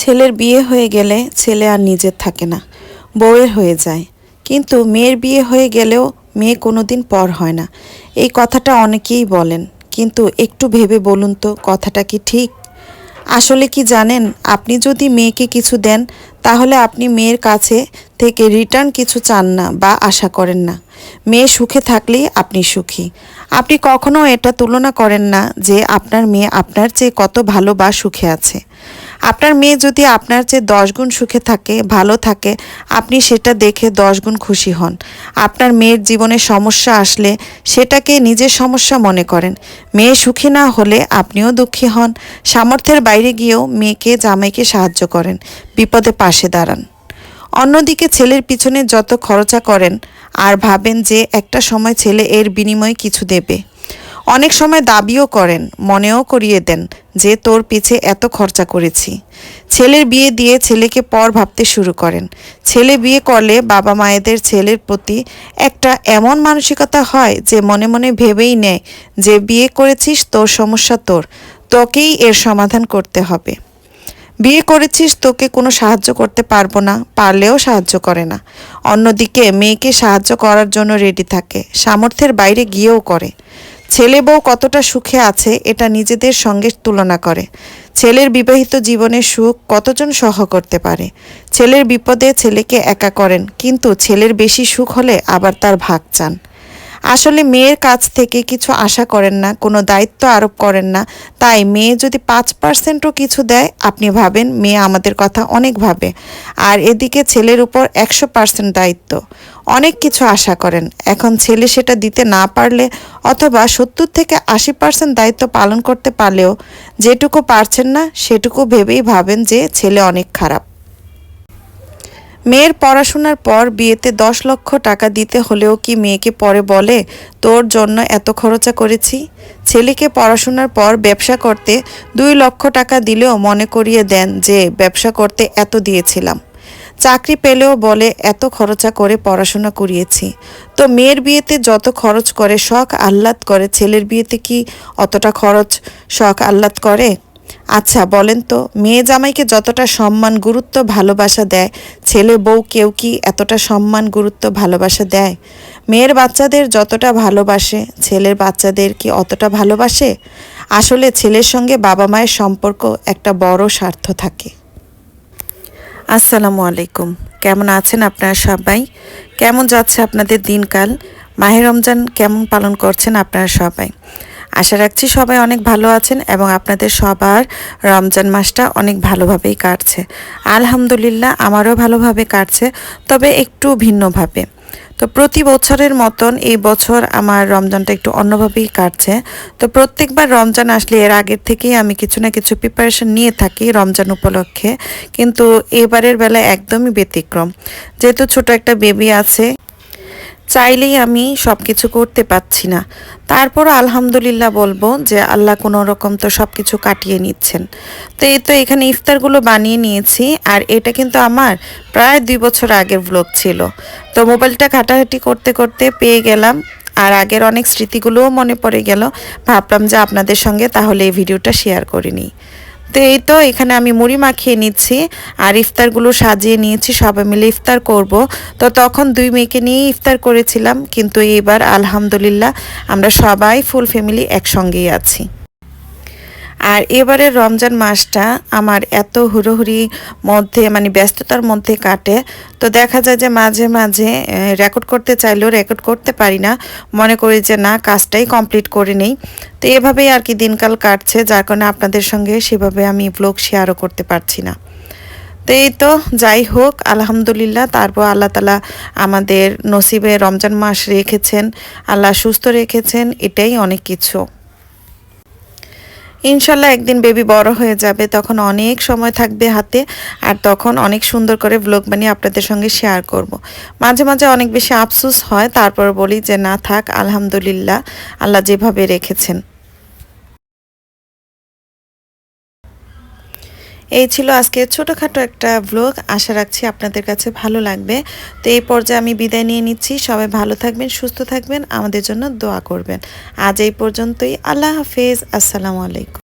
ছেলের বিয়ে হয়ে গেলে ছেলে আর নিজের থাকে না, বউয়ের হয়ে যায়। কিন্তু মেয়ের বিয়ে হয়ে গেলেও মেয়ে কোনো দিন পর হয় না। এই কথাটা অনেকেই বলেন, কিন্তু একটু ভেবে বলুন তো, কথাটা কি ঠিক? আসলে কি জানেন, আপনি যদি মেয়েকে কিছু দেন, তাহলে আপনি মেয়ের কাছে থেকে রিটার্ন কিছু চান না বা আশা করেন না। মেয়ে সুখে থাকলেই আপনি সুখী। আপনি কখনো এটা তুলনা করেন না যে আপনার মেয়ে আপনার চেয়ে কত ভালো বা সুখে আছে। আপনার মেয়ে যদি আপনার চেয়ে দশ গুণ সুখে থাকে, ভালো থাকে, আপনি সেটা দেখে দশ গুণ খুশি হন। আপনার মেয়ের জীবনে সমস্যা আসলে সেটাকে নিজের সমস্যা মনে করেন। মেয়ে সুখী না হলে আপনিও দুঃখী হন। সামর্থ্যের বাইরে গিয়েও মেয়েকে, জামাইকে সাহায্য করেন। বিপদে পাশে দাঁড়ান। অন্যদিকে ছেলের পিছনে যত খরচা করেন আর ভাবেন যে একটা সময় ছেলে এর বিনিময়ে কিছু দেবে। অনেক সময় দাবিও করেন, মনেও করিয়ে দেন যে তোর পিছে এত খরচা করেছি। ছেলের বিয়ে দিয়ে ছেলেকে পর ভাবতে শুরু করেন। ছেলে বিয়ে করলে বাবা মায়েদের ছেলের প্রতি একটা এমন মানসিকতা হয় যে মনে মনে ভেবেই নেয় যে বিয়ে করেছিস তোর সমস্যা তোর, তোকেই এর সমাধান করতে হবে। বিয়ে করেছিস, তোকে কোনো সাহায্য করতে পারব না, পারলেও সাহায্য করে না। অন্যদিকে মেয়েকে সাহায্য করার জন্য রেডি থাকে, সামর্থ্যের বাইরে গিয়েও করে। ছেলে বউ কতটা সুখে আছে, এটা নিজেদের সঙ্গে তুলনা করে। ছেলের বিবাহিত জীবনের সুখ কতজন সহ করতে পারে? ছেলের বিপদে ছেলেকে একা করেন, কিন্তু ছেলের বেশি সুখ হলে আবার তার ভাগ চান। আসলে মেয়ের কাছ থেকে কিছু আশা করেন না, কোনো দায়িত্ব আরোপ করেন না। তাই মেয়ে যদি পাঁচ পার্সেন্টও কিছু দেয়, আপনি ভাবেন মেয়ে আমাদের কথা অনেক ভাবে। আর এদিকে ছেলের উপর একশো পার্সেন্ট দায়িত্ব। অনেক কিছু আশা করেন। এখন ছেলে সেটা দিতে না পারলে অথবা সত্তর থেকে আশি পার্সেন্ট দায়িত্ব পালন করতে পারলেও যেটুকু পারছেন না, সেটুকু ভেবেই ভাবেন যে ছেলে অনেক খারাপ। মেয়ের পড়াশোনার পর বিয়েতে দশ লক্ষ টাকা দিতে হলেও কি মেয়েকে পরে বলে, তোর জন্য এত খরচা করেছি ছেলেকে পড়াশোনার পর ব্যবসা করতে দুই লক্ষ টাকা দিলেও মনে করিয়ে দেন যে, ব্যবসা করতে এত দিয়েছিলাম। চাকরি পেলেও বলে, এত খরচা করে পড়াশোনা করিয়েছি। তো মেয়ের বিয়েতে যত খরচ করে, শখ আহ্লাদ করে, ছেলের বিয়েতে কি অতটা খরচ শখ আহ্লাদ করে? আচ্ছা বলেন তো, মেয়ে জামাইকে যতটা সম্মান, গুরুত্ব, ভালোবাসা দেয়, ছেলে বউ কেউ কি এতটা সম্মান, গুরুত্ব, ভালোবাসা দেয়? মেয়ের বাচ্চাদের যতটা ভালোবাসে, ছেলের বাচ্চাদের কি অতটা ভালোবাসে? আসলে ছেলের সঙ্গে বাবা মায়ের সম্পর্ক একটা বড় স্বার্থ থাকে। আসসালামু আলাইকুম। কেমন আছেন আপনারা সবাই? কেমন যাচ্ছে আপনাদের দিনকাল? মাহের রমজান কেমন পালন করছেন আপনারা সবাই? আশা রাখছি সবাই অনেক ভালো আছেন এবং আপনাদের সবার রমজান মাসটা অনেক ভালোভাবেই কাটছে। আলহামদুলিল্লাহ আমারও ভালোভাবে কাটছে, তবে একটু ভিন্নভাবে। তো প্রতি বছরের মতন এই বছর আমার রমজানটা একটু অন্যভাবেই কাটছে। তো প্রত্যেকবার রমজান আসলে এর আগের থেকেই আমি কিছু না কিছু প্রিপারেশন নিয়ে থাকি রমজান উপলক্ষে। কিন্তু এবারের বেলা একদমই ব্যতিক্রম। যেহেতু ছোট একটা বেবি আছে চাইলেই আমি সব কিছু করতে পারছি না। তারপরও আলহামদুলিল্লাহ বলব যে আল্লাহ কোনো রকম তো সব কিছু কাটিয়ে নিচ্ছেন। তো এই তো এখানে ইফতারগুলো বানিয়ে নিয়েছি আর এটা কিন্তু আমার প্রায় দুই বছর আগের ব্লগ ছিল। তো মোবাইলটা ঘাটাঘাটি করতে করতে পেয়ে গেলাম আর আগের অনেক স্মৃতিগুলোও মনে পড়ে গেল। ভাবলাম যে আপনাদের সঙ্গে তাহলে এই ভিডিওটা শেয়ার করে নিই। তো এই তো এখানে আমি মুড়ি মাখিয়ে নিচ্ছি আর ইফতারগুলো সাজিয়ে নিয়েছি, সবাই মিলে ইফতার করব। তো তখন দুই মেয়েকে নিয়ে ইফতার করেছিলাম, কিন্তু এবার আলহামদুলিল্লাহ আমরা সবাই ফুল ফ্যামিলি একসঙ্গেই আছি। আর এবারের রমজান মাসটা আমার এত হুড়োহুড়ি মধ্যে মানে ব্যস্ততার মধ্যে কাটে। তো দেখা যায় যে মাঝে মাঝে রেকর্ড করতে চাইলেও রেকর্ড করতে পারি না। মনে করি যে না, কাজটাই কমপ্লিট করে নেই। তো এভাবেই আর কি দিনকাল কাটছে, যার কারণে আপনাদের সঙ্গে সেভাবে আমি ব্লগ শেয়ারও করতে পারছি না। তো এই তো, যাই হোক, আলহামদুলিল্লাহ, তারপর আল্লাহ তালা আমাদের নসিবে রমজান মাস রেখেছেন, আল্লাহ সুস্থ রেখেছেন, এটাই অনেক কিছু। ইনশাল্লাহ একদিন বেবি বড় হয়ে যাবে, তখন অনেক সময় থাকবে হাতে আর তখন অনেক সুন্দর করে ব্লগ বানিয়ে আপনাদের সঙ্গে শেয়ার করব। মাঝে মাঝে অনেক বেশি আফসুস হয়, তারপর বলি যে না থাক, আলহামদুলিল্লাহ, আল্লাহ যেভাবে রেখেছেন এই ছিল আজকে ছোটোখাটো একটা ব্লগ আশা রাখছি আপনাদের কাছে ভালো লাগবে। তো এই পর্যায়ে আমি বিদায় নিয়ে নিচ্ছি। সবাই ভালো থাকবেন, সুস্থ থাকবেন, আমাদের জন্য দোয়া করবেন। আজ এই পর্যন্তই। আল্লাহ হাফেজ। আসসালামু আলাইকুম।